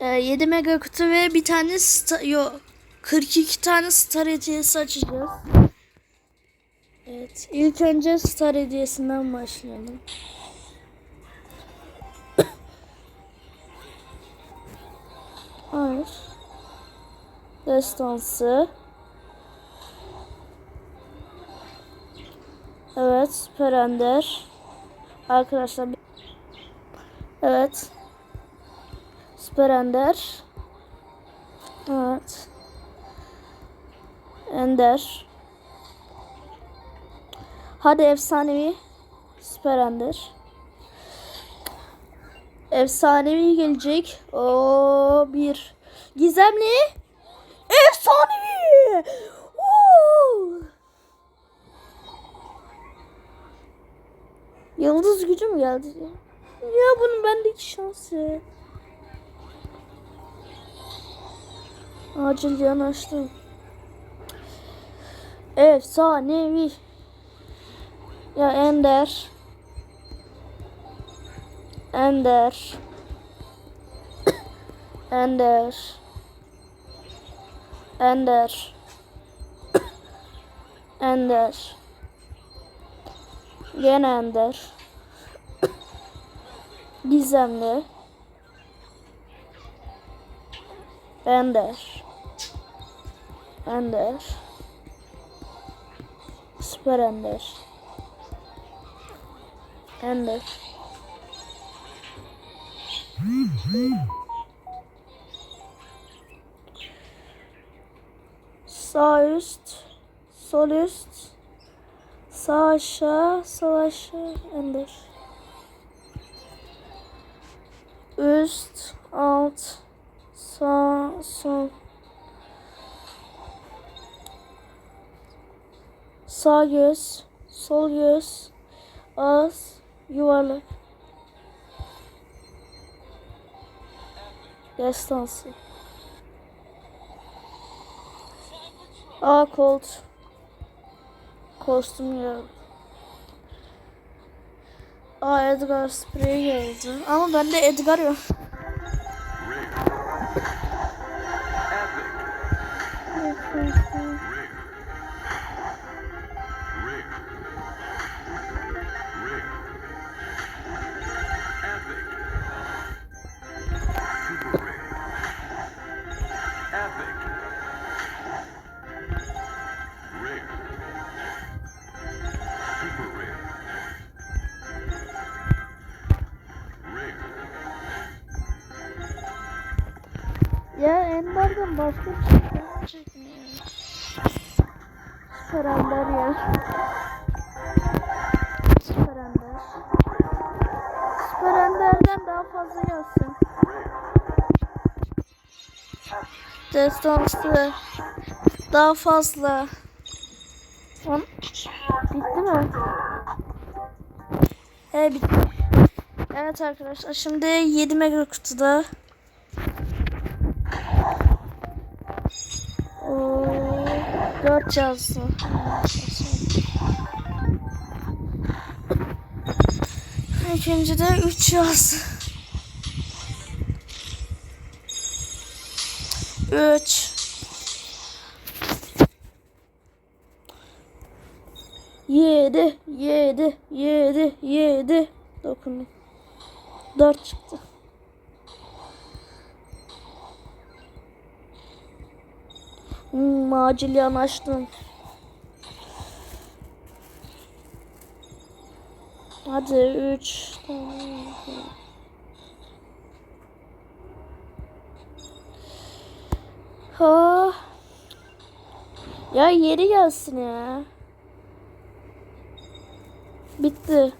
Ee, 7 mega kutu ve bir tane sta- yo 42 tane star hediyesi açacağız. Evet. ilk önce star hediyesinden başlayalım. Hayır. Destansı. Evet, Süper Ender. Arkadaşlar Evet. Süper Ender. Evet. Ender. Hadi efsanevi. Süper Ender. Efsanevi gelecek. O bir. Gizemli. Efsanevi. Yıldız gücü mü geldi? Ya bunun bendeki şansı. Acil yanaştım. Efsanevi. Ya Ender. Ender. Ender. Ender. Ender. Gene Ender. Gizemli. Ender. Ender. Süper Ender. Ender. Sağ üst, sol üst, sağ aşağı, sol aşağı, Ender. Üst, alt, Sağ göz, sol göz, ağız, yuvarlak. Destansı. A kolt. Kostüm geldi. A Edgar sprey geldi. Ama bende Edgar yok. Ya Ender'den başka bir şey ya? Süper Ender ya. Süper Ender. Süper Ender'den daha fazla gelsin. Destansı. Daha fazla. Lan, Bitti mi? He bitti. Evet arkadaşlar şimdi 7 mega kutuda. Oo, 4 yazdı. İkinci de 3 yazdı. 3 7 7 7 7 dokundum. 4 çıktı. Hmm, acil yanaştım. Hadi 3 Ha. Ya yeri gelsin ya. Bitti.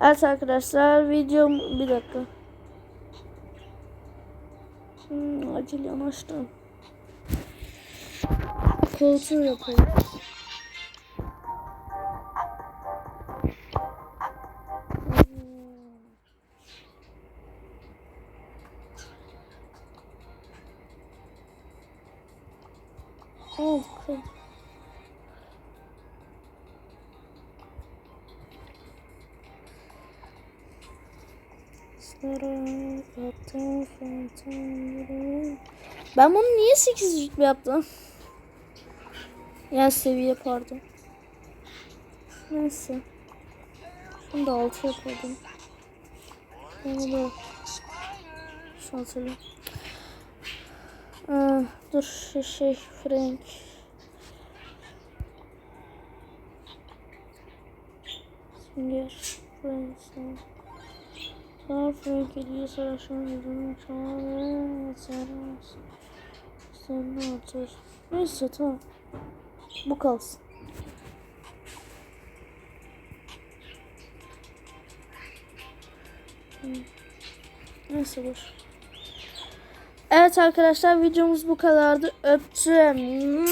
Evet arkadaşlar videom bir dakika. Hmm, acil yanaştım. Koltuğu yapayım. Oldu. Ben bunu niye 8 rütbe yaptım? Yani seviye pardon. Neyse. Şunu da 6 yapalım. Bunu da şaltırım. Aa, dur şey, şey Frank. Sünger Frank. Hediye savaşmanın ve sarılmaz. Sen ne atır? Neyse tamam. Bu kalsın. Neyse boş. Evet arkadaşlar videomuz bu kadardı. Öptüm.